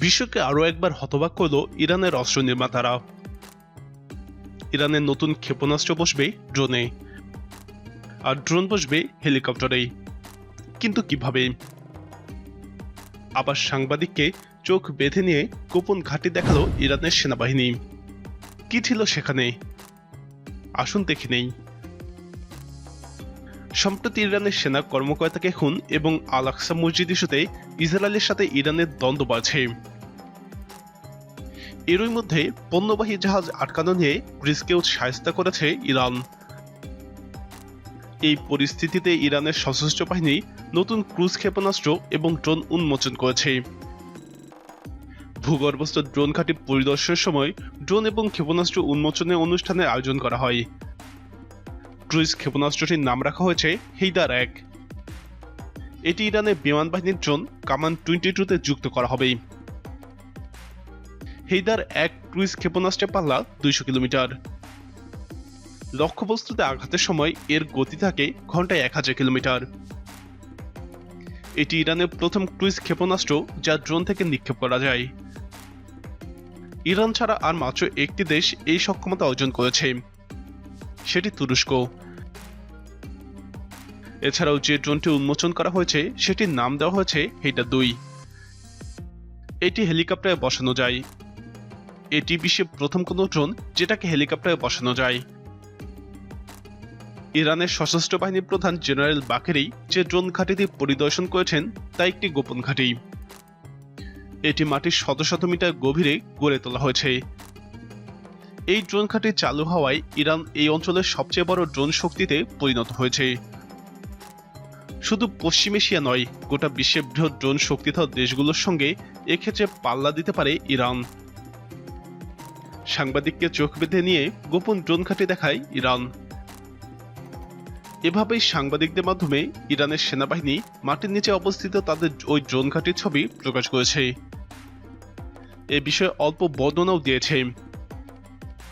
বিশ্বকে আরও একবার হতবাক করল ইরানের অস্ত্র নির্মাতারা। ইরানের নতুন ক্ষেপণাস্ত্র বসবে ড্রোনে, আর ড্রোন বসবে হেলিকপ্টারে কিন্তু কীভাবে? আবার সাংবাদিককে চোখ বেঁধে নিয়ে গোপন ঘাঁটি দেখাল ইরানের সেনাবাহিনী। কি ছিল সেখানে? আসুন দেখে নেই। সম্প্রতি ইরানের সেনা কর্মকর্তাকে খুন এবং আল আকসা মসজিদ ইস্যুতে ইসরায়েলের সাথে ইরানের দ্বন্দ্ব বাড়ছে। এরই মধ্যে পণ্যবাহী জাহাজ আটকানো নিয়ে গ্রিসকেও সায়স্তা করেছে ইরান। এই পরিস্থিতিতে ইরানের সশস্ত্র বাহিনী নতুন ক্রুজ ক্ষেপণাস্ত্র এবং ড্রোন উন্মোচন করেছে। ভূগর্ভস্থ ড্রোন ঘাঁটি পরিদর্শনের সময় ড্রোন এবং ক্ষেপণাস্ত্র উন্মোচনের অনুষ্ঠানের আয়োজন করা হয়। ক্রুইজ ক্ষেপণাস্ত্রটির নাম রাখা হয়েছে হেইদার এক। এটি ইরানের বিমান বাহিনীর ড্রোন কামান টোয়েন্টি টুতে যুক্ত করা হবে হেইদার এক ক্রুইজ ক্ষেপণাস্ত্রের পাল্লা দুইশো কিলোমিটার। লক্ষ্যবস্তুতে আঘাতের সময় এর গতি থাকে ঘন্টায় এক হাজার কিলোমিটার। এটি ইরানের প্রথম ক্রুইজ ক্ষেপণাস্ত্র যা ড্রোন থেকে নিক্ষেপ করা যায়। ইরান ছাড়া আর মাত্র একটি দেশ এই সক্ষমতা অর্জন করেছে। সেটি তুরস্ক। এছাড়াও যে ড্রোনটি উন্মোচন করা হয়েছে, সেটির নাম দেওয়া হয়েছে হেটা দুই। এটি হেলিকপ্টারে বসানো যায়। এটি বিশ্বের প্রথম কোনো ড্রোন যেটাকে হেলিকপ্টারে বসানো যায়। ইরানের সশস্ত্র বাহিনীর প্রধান জেনারেল বাকেরি যে ড্রোন ঘাঁটিটি পরিদর্শন করেছেন, তা একটি গোপন ঘাঁটি। এটি মাটির শত শত মিটার গভীরে গড়ে তোলা হয়েছে। এই ড্রোন ঘাঁটি চালু হওয়ায় ইরান এই অঞ্চলের সবচেয়ে বড় ড্রোন শক্তিতে পরিণত হয়েছে। শুধু পশ্চিম এশিয়া নয়, গোটা বিশ্বের বৃহৎ ড্রোন শক্তিধর দেশগুলোর সঙ্গে এক্ষেত্রে পাল্লা দিতে পারে ইরান। সাংবাদিককে চোখ বেঁধে নিয়ে গোপন ড্রোন ঘাঁটি দেখায় ইরান। এভাবেই সাংবাদিকদের মাধ্যমে ইরানের সেনাবাহিনী মাটির নিচে অবস্থিত তাদের ওই ড্রোন ঘাঁটির ছবি প্রকাশ করেছে। এ বিষয়ে অল্প বর্ণনাও দিয়েছে।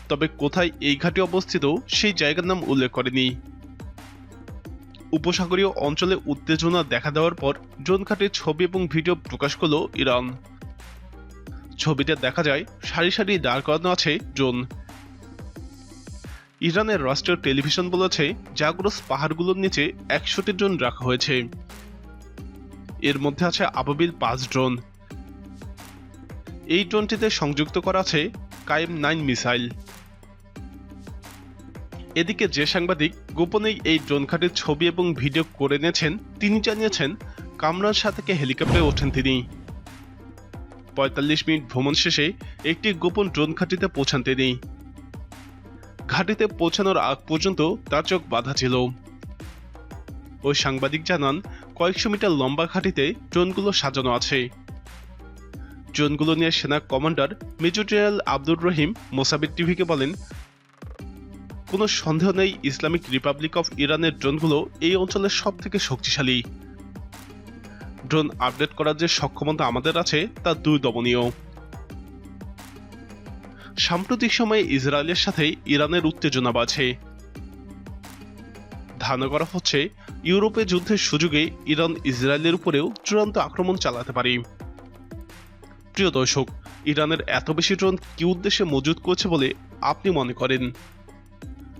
তবে কোথায় এই ঘাঁটি অবস্থিত সেই জায়গার নাম উল্লেখ করেনি। উপসাগরীয় অঞ্চলে উত্তেজনা দেখা দেওয়ার পর ড্রোন ঘাটির ছবি এবং ভিডিও প্রকাশ করল ইরান। ছবিতে দেখা যায়, সারি সারি দাঁড় করানো আছে ড্রোন। ইরানের রাষ্ট্রীয় টেলিভিশন বলেছে, জাগ্রস পাহাড়গুলোর নিচে একশোটি ড্রোন রাখা হয়েছে। এর মধ্যে আছে আবাবিল পাঁচ ড্রোন। এই ড্রোনটিতে সংযুক্ত করা আছে কায়েম নাইন মিসাইল। এদিকে যে সাংবাদিক গোপনেই এই ড্রোন ঘাটির ছবি এবং ভিডিও করে নিয়েছেন তিনি জানিয়েছেন কামরান থেকে হেলিকপ্টারে ওঠেন তিনি। পঁয়তাল্লিশ মিনিট ভ্রমণ শেষে একটি গোপন ড্রোন ঘাটিতে পৌঁছান তিনি। ঘাটিতে পৌঁছানোর আগ পর্যন্ত তার চোখ বাধা ছিল। ওই সাংবাদিক জানান, কয়েকশো মিটার লম্বা ঘাটিতে ড্রোনগুলো সাজানো আছে। ড্রোনগুলো নিয়ে সেনা commander major general Abdur Rahim Mosabbir টিভিকে বলেন কোনো সন্দেহ নেই, ইসলামিক রিপাবলিক অফ ইরানের ড্রোনগুলো এই অঞ্চলের সব থেকে শক্তিশালী। ড্রোন আপডেট করার যে সক্ষমতা আমাদের আছে, তা দুর্দমনীয়। সাম্প্রতিক সময়ে ইসরায়েলের সাথে ইরানের উত্তেজনা বাড়ছে। ধারণা করা হচ্ছে, ইউরোপে যুদ্ধের সুযোগে ইরান ইসরায়েলের উপরেও চূড়ান্ত আক্রমণ চালাতে পারে। প্রিয় দর্শক, ইরানের এত বেশি ড্রোন কি উদ্দেশ্যে মজুদ করছে বলে আপনি মনে করেন?